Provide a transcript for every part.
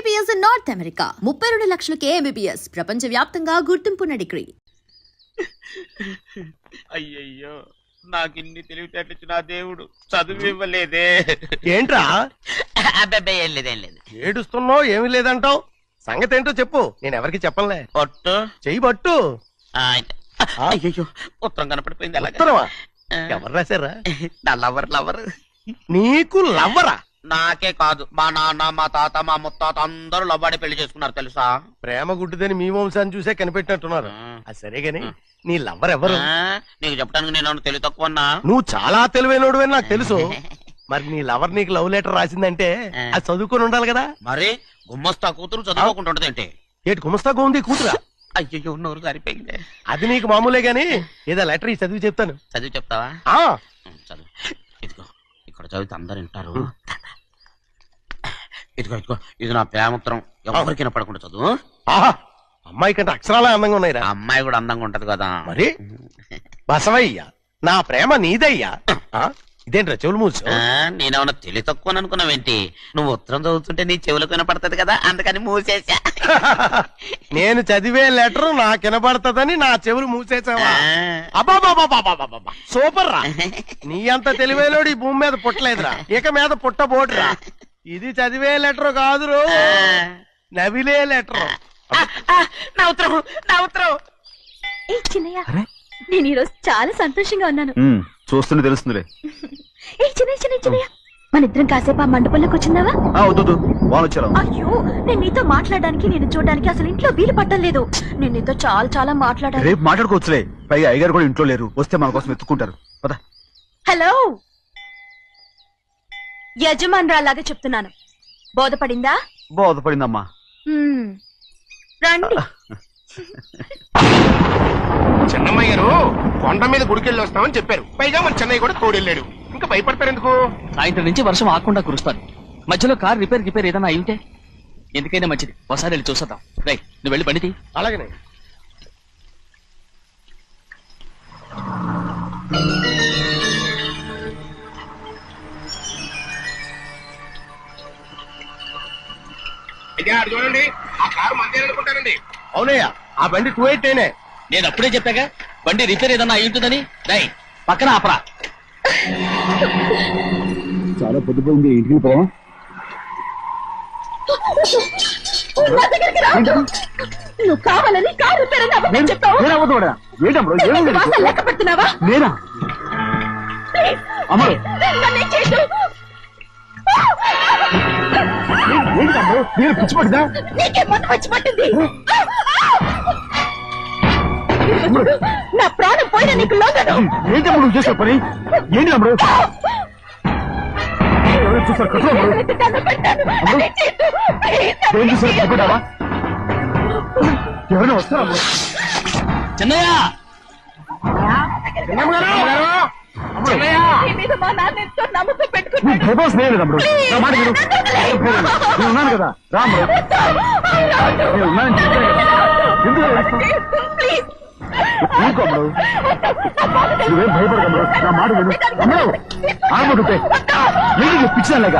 MBBS in north America ముప్పై రెండు లక్షలకే MBBS ప్రపంచ వ్యాప్తంగా గుర్తింపున్న డిగ్రీ. అయ్యయ్యో నాకు ఇన్ని తెలివితేటలు ఇచ్చిన ఆ దేవుడు చదువు ఇవ్వలేదే ఏంట్రా? అబ్బాయి ఏం లేదు ఏం లేదు. ఏడుస్తున్నావు ఏమీ లేదంటావు? సంగతి ఏంటో చెప్పు నేను ఎవరికి చెప్పనులే. ఒట్టు చెయ్యి పట్టు ఆ. అయ్యయ్యో ఉత్తరం కనపడిపోయింది అలాగే. ఉత్తరమా? ఎవరు రాశారా? నా లవర్ లవర్. నీకు లవ్వరా నాకే కాదు. మా నాన్న మా తాత మా ముత్తాత అందరూ లవ్వాడి పెళ్ళి చేసుకున్నారు తెలుసా? ప్రేమ గుడ్డిదని మీ వంశాన్ని చూసే కనిపెట్టినట్టున్నారు. అది సరే గాని నీ లవ్వర్ ఎవరు? ఆ, నీకు చెప్పడానికి నేను తెలివి తక్కువన్నా నువ్వు చాలా తెలివైనడు నాకు తెలుసు. మరి నీ లవర్ నీకు లవ్ లెటర్ రాసిందంటే. అది చదువుకొని ఉండాలి కదా? మరి గుమ్మస్తా కూతురు చదువుకోకుండా ఉంటది ఏంటి? గుమస్తాగా ఉంది కూతురా? నోరు సరిపోయింది అది నీకు మామూలే గాని ఏదో లెటర్ ఈ చదివి చెప్తాను. చదివి చెప్తావా? ఆ. చదువు. ఇక్కడ చదివితే అందరు వింటారు. ఇదిగో ఇదిగో ఇది నా ప్రేమోత్తరం. ఎవరికి వినపడకుండా చదువు అమ్మాయి కంటే అక్షరాలే అందంగా ఉన్నాయిరా. అమ్మాయి కూడా అందంగా ఉంటది కదా. మరి? బసవయ్య నా ప్రేమ నీదయ్యా. ఆ? ఇదేంట్రా చెవులు మూసు? ఆ, నేనేమన్నా తెలివి తక్కువ అనుకున్నావేంటి? నువ్వు ఉత్తరం చదువుతుంటే నీ చెవులకు వినపడుతుంది కదా అందుకని మూసేసా నేను చదివే లెటర్ నాకు వినబడతదని నా చెవులు మూసేసావా అబాబాబాబాబాబాబా. సూపర్ రా. నీ అంత తెలివైనోడు ఈ భూమి మీద పుట్టలేదురా. ఇక మీద పుట్టబోడురా. ఇది చదివే లెటర్ కాదురు. నవిలే లెటర్. నా ఉత్తరం నా ఉత్తరం. ఏ చిన్నయ్య నేను ఈరోజు చాలా సంతోషంగా ఉన్నాను. ఉమ్, చూస్తూనే తెలుస్తుందిలే మన ఇద్దరం కాసేపు ఆ మండపంలోకి వచ్చిందావా? ఆ వద్దు వాళ్ళు వచ్చారు అయ్యో నేను నీతో మాట్లాడడానికి నేను చూడడానికి అసలు ఇంట్లో వీలు పట్టలేదు నేను నీతో చాలా చాలా మాట్లాడాలి. రేపు మాట్లాడుకోవచ్చులే. పైగా అయ్యగారు కూడా ఇంట్లో లేరు. వస్తే మన కోసం ఎత్తుకుంటారు పద. హలో! యజమానురాలాగా చెప్తున్నాను. బోధపడిందా? బోధపడిందమ్మా. మ్మ్. రండి. చెన్నమ్మ గారు కొండ మీద గుడికెళ్ళి వస్తామని చెప్పారు. పైగా మన చెన్నయ్య కూడా తోడెళ్ళాడు. ఇంకా భయపడతారు ఎందుకు? సాయంత్రం నుంచి వర్షం ఆకుండా కురుస్తాను. మధ్యలో కార్ రిపేర్ రిపేర్ ఏదైనా అయి ఉంటే? ఎందుకైనా మంచిది. ఒకసారి వెళ్ళి చూసేద్దాం. రై నువ్వు వెళ్ళి బండి తీ. అలాగనే చూడండి ఆ కారు మందే అనుకుంటానండి అవునయ్యా ఆ బండి టూ ఎయిట్ అయినే నేను అప్పుడే చెప్పాగా బండి రిపేర్ ఏదైనా అయి ఉంటుందని? రై పక్కన ఆపరా. చాలా పొద్దుపోయింది ఇంటికి పోవా నా దగ్గరికి రావద్దు. నువ్వు కావాలని కారు రిపేర్ అని అబద్ధం చెప్పావు. ఏంటమ్మా వాసన లెక్క పెడుతున్నావా? నేనా? ప్లీజ్, అమలు నన్ను చేయదు ఏంటమ్మా నేను పిచ్చిపడ్డా నీకే మందు వచ్చి పట్టింది నా ప్రాణం పోయిన నీకు లోగదు ఏంటమ్మా నువ్వు చేసే పని ఏంటి అమ్మడు ఎవరు చూస్తారు ఏం చూసారు ఎవరైనా వస్తారా అమ్మడు చిన్నయ్య! నువ్వు అమ్మడు నా మాట విను. నేను ఉన్నాను కదా. రా అమ్మడు నేను ఉన్నానని చెప్పాను కదా ఎందుకు ఏడుస్తావు? ప్లీజ్. ఊరుకో అమ్మడు నువ్వేం భయపడకమ్మడు నా మాట విను. అమ్మడు ఆడబడుతే ఏంటి పిచ్చాను లేక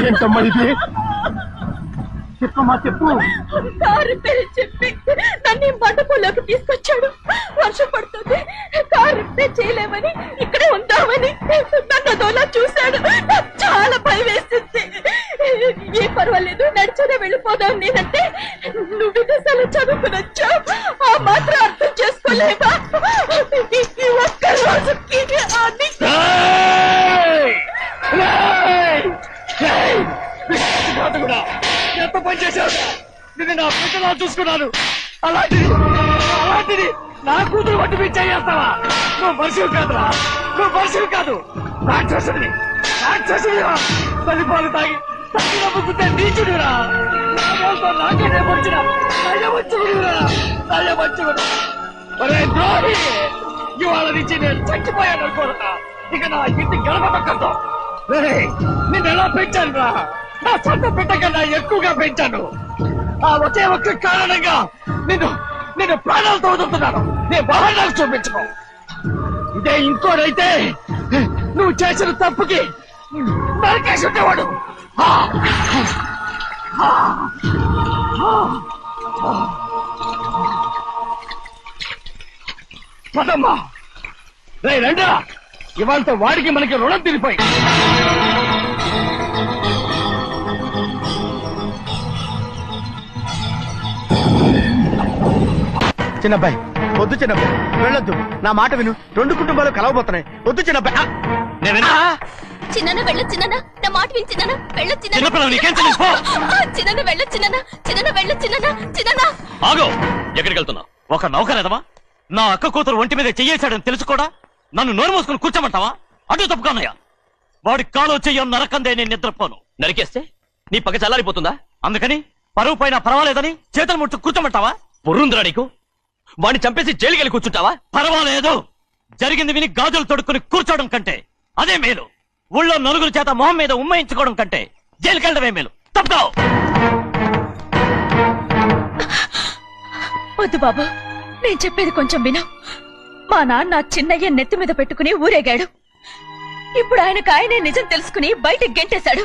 ఏంటమ్మా ఇది? చెప్పమ్మా చెప్పు. కారు పేరు చెప్పి నన్ను ఈ మండపంలోకి తీసుకొచ్చాడు. వర్షం పడుతుంది. కారు రిపేర్ చేయలేమని ఇక్కడే ఉందామని నన్ను అదోలా చూశాడు. చాలా భయం వేసింది. ఏ పర్వాలేదు నడిచేదే వెళ్ళిపోదాం నేనంటే నువ్వు విదేశాలు చదువుకుని వచ్చావు. ఆ మాత్రం అర్థం చేసుకోలేవా? ఈ ఒక్క రోజుకి అన్ని ఎంత పని చేశావు నిన్ను నా పిల్లలా చూసుకున్నాను. అలాంటిది అలాంటిది నా కూతురు మీద చేస్తావా నువ్వు మనిషివి కాదురా. నువ్వు మనిషివి కాదు. రాక్షసుడివి. రాక్షసుడివా తల్లిపాలు తాగి తల్లి నమ్ముకుంటే నీచుడిరా నాతో నాకే వచ్చిన నయవంచుకుడిరా నయవంచుకుడు ఒరే ద్రోహి ఇవాళ నుంచి నేను చచ్చిపోయాను అనుకోరా ఇక నా ఇంటి గడప పక్కతో నిన్ను ఎలా పెంచాను రా? నా సొంత బిడ్డ కన్నా ఎక్కువగా పెంచాను. ఆ ఒకే ఒక్క కారణంగా నిన్ను నేను ప్రాణాలతో వదులుతున్నాను. నేను వాహనాలు చూపించను. ఇదే ఇంకోడైతే నువ్వు చేసిన తప్పుకి నరికేసి ఉండేవాడు. పదమ్మా! రే రండా ఇవాళ వాడికి మనకి రుణం తిరిపోయి చిన్నబ్బాయి వద్దు చిన్నబ్బాయి. వెళ్ళొద్దు. నా మాట విను. రెండు కుటుంబాలు కలవబోతున్నాయి. వద్దు చిన్నబ్బాయి! చిన్న వెళ్ళొచ్చినా నా మాట విని చిన్న చిన్నపిల్లలు నీకేం తెలుసు? పో. చిన్న చిన్న వెళ్ళొచ్చినా చిన్న ఆగో. ఎక్కడికి వెళ్తున్నావు? ఒక నౌకరేదమా నా అక్క కూతురు ఒంటి మీద చెయ్యేశాడని తెలుసు కూడా? నన్ను నోరు మూసుకుని కూర్చోమంటావా? అటు తప్పుకోనయ్యా వాడి కాలు చెయ్యం నరకందే నేను నిద్రపోను. నరికేస్తే నీ పక్క చల్లారిపోతుందా? అందుకని పరువు పైన పర్వాలేదని చేతులు ముట్టు కూర్చోమంటావా? పొర్రుందిరా నీకు? వాడిని చంపేసి జైలుకి వెళ్ళి కూర్చుంటావా? పర్వాలేదు. జరిగింది విని గాజులు తొడుక్కుని కూర్చోవడం కంటే అదే మేలు. ఊళ్ళో నలుగురు చేత మొహం మీద ఉమ్మయించుకోవడం కంటే జైలుకి వెళ్ళడమే మేలు. తప్పుకో! వద్దు బాబు నేను చెప్పేది కొంచెం విను. మా నాన్న చిన్నయ్య నెత్తి మీద పెట్టుకుని ఊరేగాడు. ఇప్పుడు ఆయనకు ఆయనే నిజం తెలుసుకుని బయటకు గెంటేశాడు.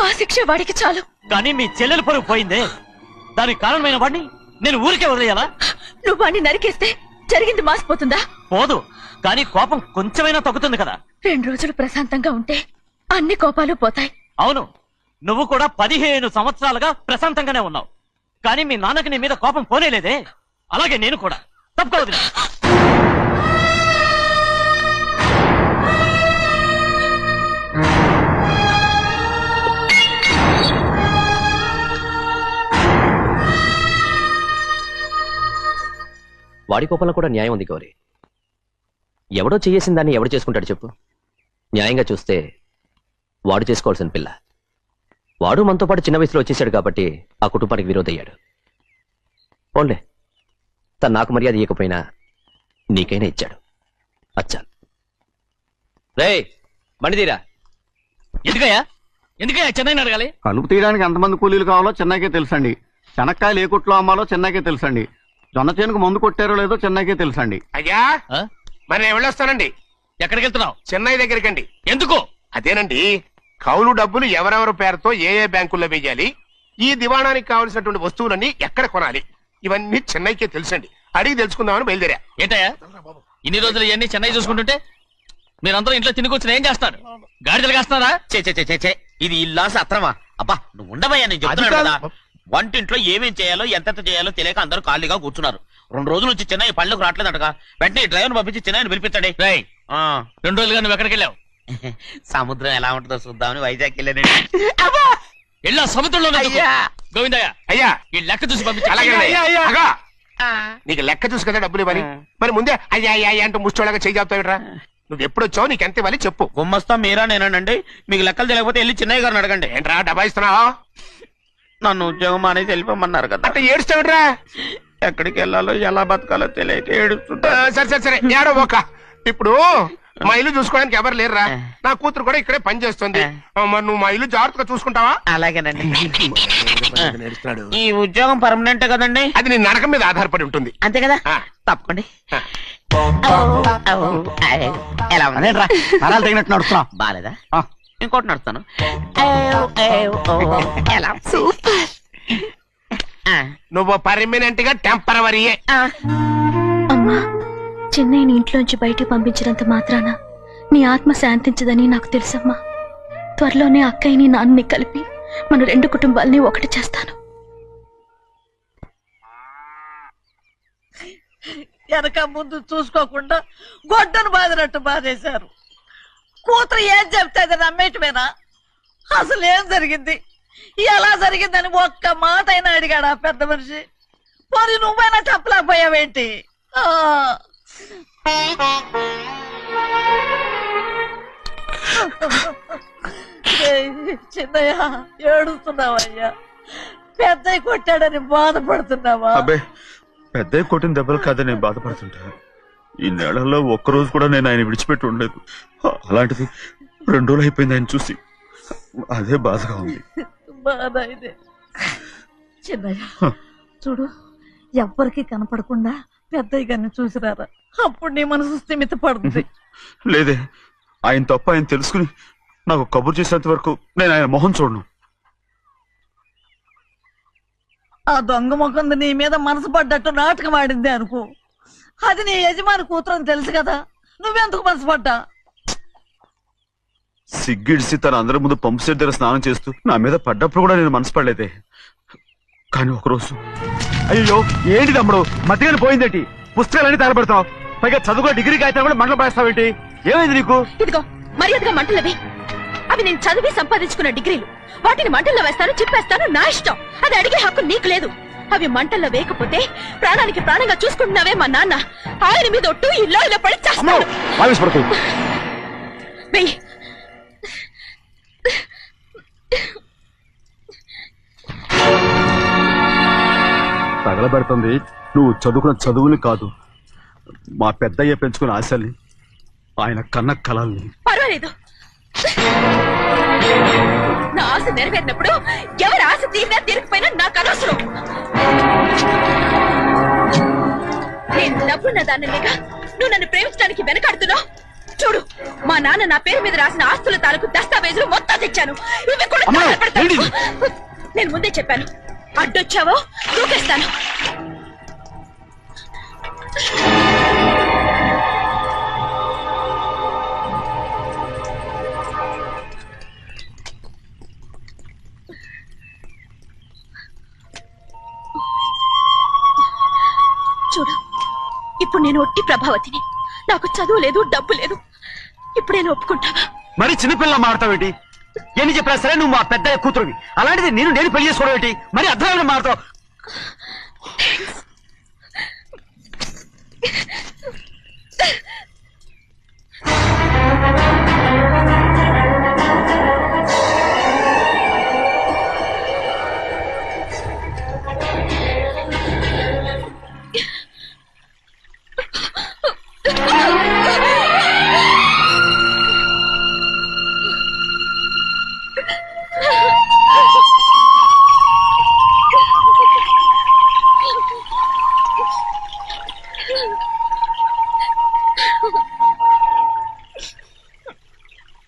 ఆ శిక్ష వాడికి చాలు. కానీ మీ చెల్లెలు పరువు పోయిందే. దానికి కారణమైన వాడిని నేను ఊరికే వదిలేయాలా? నువ్వు వాడిని నరికేస్తే జరిగింది మాసిపోతుందా? పోదు. కానీ కోపం కొంచెమైనా తగ్గుతుంది కదా. రెండు రోజులు ప్రశాంతంగా ఉంటే అన్ని కోపాలు పోతాయి. అవును. నువ్వు కూడా పదిహేను సంవత్సరాలుగా ప్రశాంతంగానే ఉన్నావు. కానీ మీ నాన్నకి నీ మీద కోపం పోనేలేదే. అలాగే నేను కూడా. తప్పుకోవద్దు. వాడి కోపంలో కూడా న్యాయం ఉంది గౌరీ. ఎవడో చేయేసిన దాన్ని ఎవడు చేసుకుంటాడు చెప్పు. న్యాయంగా చూస్తే వాడు చేసుకోవాల్సిన పిల్ల. వాడు మనతో పాటు చిన్న వయసులో వచ్చేసాడు కాబట్టి ఆ కుటుంబానికి విరోధయ్యాడు. ఓన్లే తను నాకు మర్యాద ఇవ్వకపోయినా నీకైనా ఇచ్చాడు. అచ్చా. రే మణిదీరా ఎందుకయ్యా? ఎందుకయ్యా చెన్నైని అడగాలి? కలుపు తీయడానికి ఎంతమంది కూలీలు కావాలో చెన్నైకే తెలుసండి. శనక్కాయలు ఏ కుట్లో అమ్మాలో చెన్నైకే తెలుసండి. జొన్న చేనుకు మందు కొట్టారో లేదో చెన్నైకే తెలుసండి. అయ్యా! ఆ? మరి నేను వెళ్ళొస్తానండి. ఎక్కడికి వెళ్తున్నావు చెన్నై దగ్గరికండి. ఎందుకు? అదేనండి. కౌలు డబ్బులు ఎవరెవరి పేరుతో ఏ ఏ బ్యాంకుల్లో వేయాలి ఈ దివాణానికి కావలసినటువంటి వస్తువులన్నీ ఎక్కడ కొనాలి? ఇవన్నీ చెన్నైకే తెలుసండి. అడిగి తెలుసుకుందామని బయలుదేరా. ఏంటయ్యా? ఇన్ని రోజులు ఇవన్నీ చెన్నై చూసుకుంటుంటే మీరందరూ ఇంట్లో తిని కూర్చుని ఏం చేస్తారు? గాడిదలు కాస్తున్నారా? చే చే చే, చే చే ఇది ఇల్లా సత్రమా అబ్బా నువ్వు ఉండవయ్యా నేను కదా. కాదు. వంటింట్లో ఏమేం చేయాలో ఎంతెంత చేయాలో తెలియక అందరూ ఖాళీగా కూర్చున్నారు. రెండు రోజుల నుంచి చెన్నై పళ్ళకు రావట్లేదటగా. వెంటనే ఈ డ్రైవర్ పంపించి పిలిపించండి. రేయ్ ఆ, రెండు రోజులుగా నువ్వు ఎక్కడికి వెళ్ళావు? సముద్రం ఎలా ఉంటుందో చూద్దామని వైజాగ్ వెళ్ళానండి. వెళ్ళా సముద్రంలో అయ్యా. గోవిందయ్య అయ్యా! ఈ లెక్క చూసి పంపించి. అలాగే అయ్యా, అయ్యా. అగా! నీకు లెక్క చూసి కదా డబ్బులు ఇవ్వాలి. మరి ముందే అయ్యా అయ్యా అయ్యా అంటూ ముష్టోళ్ళగా చేయి చెప్తావిట్రా నువ్వు ఎప్పుడు వచ్చావు నీకు ఎంత ఇవ్వాలి చెప్పు. గుమ్మస్తా మీరా నేనండి. మీకు లెక్కలు తెలియకపోతే వెళ్ళి చెన్నై గారిని అడగండి. ఏంట్రా డబ్బా ఇస్తున్నావా? నన్ను ఉద్యోగం అనేది వెళ్ళిపోమన్నారు కదా. అంటే ఏడుస్తావిట్రా ఎక్కడికి వెళ్ళాలో ఎలా బతకాలో తెలియక ఏడుస్తుంటా. సరే సరే సరే ఏడో ఒక. ఇప్పుడు మా ఇల్లు చూసుకోవడానికి ఎవరు లేరురా? నా కూతురు కూడా ఇక్కడే పని చేస్తుంది. మరి నువ్వు మా ఇల్లు జాగ్రత్తగా చూసుకుంటావా? అలాగేనండి. ఈ ఉద్యోగం పర్మనెంట్ కదండి? అది నీ నరకం మీద ఆధారపడి ఉంటుంది. అంతే కదా? ఆ. తప్పకండి. ఆ. ఎలా ఉంది? తగినట్టు నడుస్తున్నావు. బాలేదా? ఆ. ఇంకోటి నడుస్తాను. ఎలా? ఆ, నువ్వు పర్మనెంట్గా ఆ. అమ్మా చెన్నైని ఇంట్లోంచి బయటికి పంపించినంత మాత్రాన నీ ఆత్మ శాంతించదని నాకు తెలుసమ్మా. త్వరలోనే అక్కయ్యని నాన్నని కలిపి మన రెండు కుటుంబాలని ఒకటి చేస్తాను. వెనక ముందు చూసుకోకుండా గొడ్డను బాదినట్టు బాధేశారు. కూతురు ఏం చెప్తే అది నమ్మేటమేనా అసలు ఏం జరిగింది? ఎలా జరిగిందని ఒక్క మాట అయినా అడిగాడు ఆ పెద్ద మనిషి? మరి నువ్వైనా చెప్పలేకపోయావేంటి? చిన్నయ్య ఏడుస్తున్నావయ్యా. పెద్దయ్య కొట్టాడని బాధపడుతున్నావా? అబ్బే కొట్టిన దెబ్బలు కాదని బాధపడుతుంటా. ఈ నెలల్లో ఒక్కరోజు కూడా నేను ఆయన విడిచిపెట్టి ఉండలేదు. అలాంటిది రెండు రోజులు అయిపోయింది ఆయన చూసి. అదే బాధగా ఉంది. బాధ ఇదే. చిన్నయ్య చూడు ఎవ్వరికి కనపడకుండా పెద్దయ్య గారిని చూసిరారా అప్పుడు నీ మనసు స్థిమిత పడుతుంది. లేదే ఆయన తప్ప ఆయన తెలుసుకుని నాకు కబురు చేసేంత వరకు నేను ఆయన మొహం చూడను. ఆ దొంగ ముఖంది నీ మీద మనసు పడ్డట్టు నాటకం ఆడింది అనుకో. అది నీ యజమాని కూతురు అని తెలుసు కదా. నువ్వెందుకు మనసు పడ్డా సిగ్గిడిసి తన అందరి ముందు పంపు సెట్ దగ్గర స్నానం చేస్తూ నా మీద పడ్డప్పుడు కూడా నేను మనసు పడలేదే. కానీ ఒకరోజు అయ్యో ఏంటి తమ్ముడు? మధ్యగానే పోయిందేంటి? పుస్తకాలన్నీ తగలబెడతావు. పైగా చదువుకో డిగ్రీ కాగితాలు కూడా మంటలు పడేస్తావేంటి? ఏమైంది నీకు? ఇదిగో మర్యాదగా మంటలవి అవి నేను చదివి సంపాదించుకున్న డిగ్రీలు. వాటిని మంటల్లో వేస్తాను చెప్పేస్తాను నా ఇష్టం. అది అడిగే హక్కు నీకు లేదు. అవి మంటల్లో వేయకపోతే ప్రాణానికి ప్రాణంగా చూసుకుంటున్నావే మా నాన్న. ఆయన మీద ఒట్టు ఇల్లు ఇలా పడి ఆవేశపడకు వెయ్యి. తగలబెడుతుంది. నువ్వు చదువుకున్న చదువుని కాదు. మా పెద్దయ్య పెంచుకున్న ఆశల్ని ఆయన కన్న కలల్ని. పర్వాలేదు. నా ఆశ నెరవేరినప్పుడు ఎవరి ఆశ తీరినా తీరకపోయినా నాకు అనవసరం. నేను డబ్బున్న దానిగా నువ్వు నన్ను ప్రేమించడానికి వెనకాడుతున్నావు? చూడు మా నాన్న నా పేరు మీద రాసిన ఆస్తుల తాలూకు దస్తావేజులు మొత్తం తెచ్చాను. ఇవి కూడా? నేను ముందే చెప్పాను. అడ్డొచ్చావో దూకేస్తాను. నేను ఒట్టి ప్రభావతిని. నాకు చదువు లేదు డబ్బు లేదు. ఇప్పుడైనా ఒప్పుకుంటావా మరి చిన్నపిల్ల మాడతావేంటి? ఎన్ని చెప్పినా సరే నువ్వు మా పెద్ద కూతురువి. అలాంటిది నేను నేను పెళ్ళి చేసుకోవడం ఏంటి? మరి అర్థమైన మాడతావు?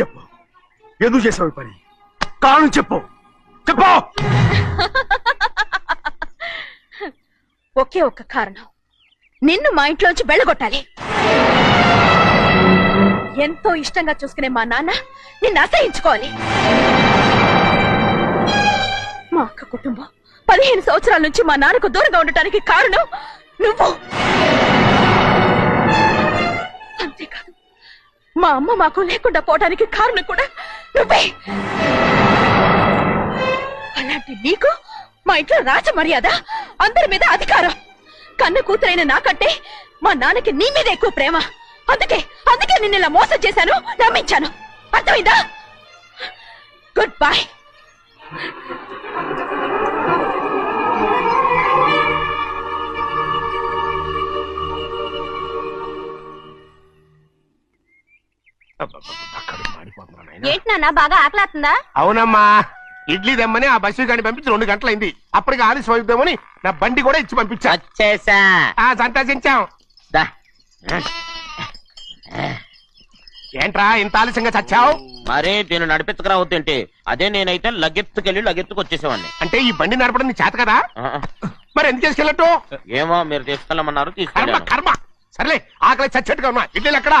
చెప్పు. ఎందుకు చేసావు ఈ పని? కారణం చెప్పు. చెప్పు! ఒకే ఒక్క కారణం. నిన్ను మా ఇంట్లోంచి వెళ్ళగొట్టాలి. ఎంతో ఇష్టంగా చూసుకునే మా నాన్న నిన్ను అసహించుకోవాలి. మా అక్క కుటుంబం పదిహేను సంవత్సరాల నుంచి మా నాన్నకు దూరంగా ఉండటానికి కారణం నువ్వు. మా అమ్మ మాకు లేకుండా పోవడానికి కారణం కూడా నువ్వే. అలాంటి నీకు మా ఇంట్లో రాజ మర్యాద అందరి మీద అధికారం. కన్న కూతురైన నాకంటే మా నాన్నకి నీ మీద ఎక్కువ ప్రేమ. అందుకే అందుకే నిన్న ఇలా మోసం చేశాను నమ్మించాను. అర్థమైందా? గుడ్ బాయ్ ఏంటి నాన్న బాగా ఆకలాతుందా? అవునమ్మా ఇడ్లీ దమ్మని ఆ బస్సు గాని పంపించి రెండు గంటలైంది. అప్పటికి ఆలస్యం అవుతామని నా బండి కూడా ఇచ్చి పంపించా. వచ్చేసా. ఆ సంతోషించాం. దా. ఏంట్రా ఇంత ఆలస్యంగా చచ్చావు? మరి దీన్ని నడిపించకరావద్దేంటి అదే నేనైతే లగెత్తుకెళ్ళి లగెత్తుకు వచ్చేసేవాడిని. అంటే ఈ బండి నడపడం నీ చేత కదా? ఆ, మరి ఎందుకు చేసుకెళ్ళట్టు? ఏమో మీరు తీసుకెళ్ళమన్నారు కర్మ తీసుకెళ్ళాను. కర్మ. సర్లే ఆకలి చచ్చట్టుగా ఉన్నా. ఇడ్లీలు ఎక్కడా?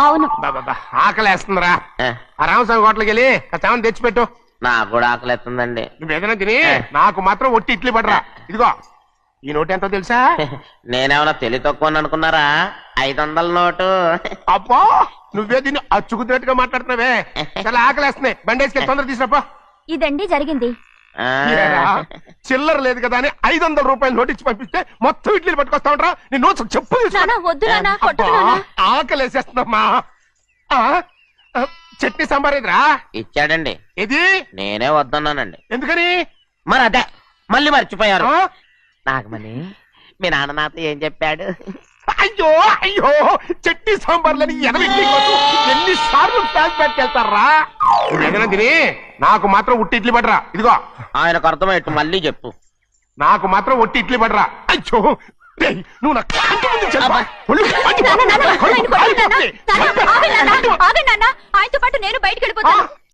అవును. బాబా ఆకలేస్తుందిరా. ఆ రామస్వామి హోటల్కి వెళ్ళి కచ్చామని తెచ్చిపెట్టు. నాకు కూడా ఆకలిస్తుందండి. నువ్వేదైనా తిని నాకు మాత్రం ఒట్టి ఇడ్లీ పడరా. ఇదిగో ఈ నోటు ఎంతో తెలుసా? నేనేమన్నా తెలివి తక్కువ అనుకున్నారా? ఐదు వందల నోటు. అబ్బా నువ్వే దీన్ని అచ్చుకుతున్నట్టుగా మాట్లాడుతున్నావే. చాలా ఆకలేస్తున్నాయి. బండేసుకెళ్ళి తొందర తీసుకురాపో ఇదండి జరిగింది. చిల్లర లేదు కదా అని ఐదు వందల రూపాయలు నోటు ఇచ్చి పంపిస్తే మొత్తం ఇడ్లీలు పట్టుకొస్తా ఉంటా నీ నోట్స్ చెప్పు ఆకలేసేస్తుందమ్మా. చట్నీ సాంబార్ ఇదిరా? ఇచ్చాడండి. ఇది? నేనే వద్దన్నానండి. ఎందుకని? మరి అదే మళ్ళీ మర్చిపోయారు. ఆ? నాగమణి మీ నాన్న నాతో ఏం చెప్పాడు? అయ్యో అయ్యో చట్నీ సాంబార్లని ఎనభై ఎన్ని సార్లు బ్యాక్ వెళ్తారా నువ్వేదైనా తిని? నాకు మాత్రం ఉట్టి ఇడ్లీ పడరా. ఇదిగో. ఆయనకు అర్థమయ్యట్టు మళ్ళీ చెప్పు. నాకు మాత్రం ఒట్టి ఇడ్లీ పడరా. అయ్యో నువ్వు నా కంటి ముందు చెప్పా. ఒళ్ళు మండిపో- నానా, నానా, ఆయన కడుపు కొట్టకు నానా. కాలిపోతుంది. నానా, ఆగండి నానా, ఆగండి నానా. ఆయనతో పాటు నేను బయటికి వెళ్ళిపోతాను.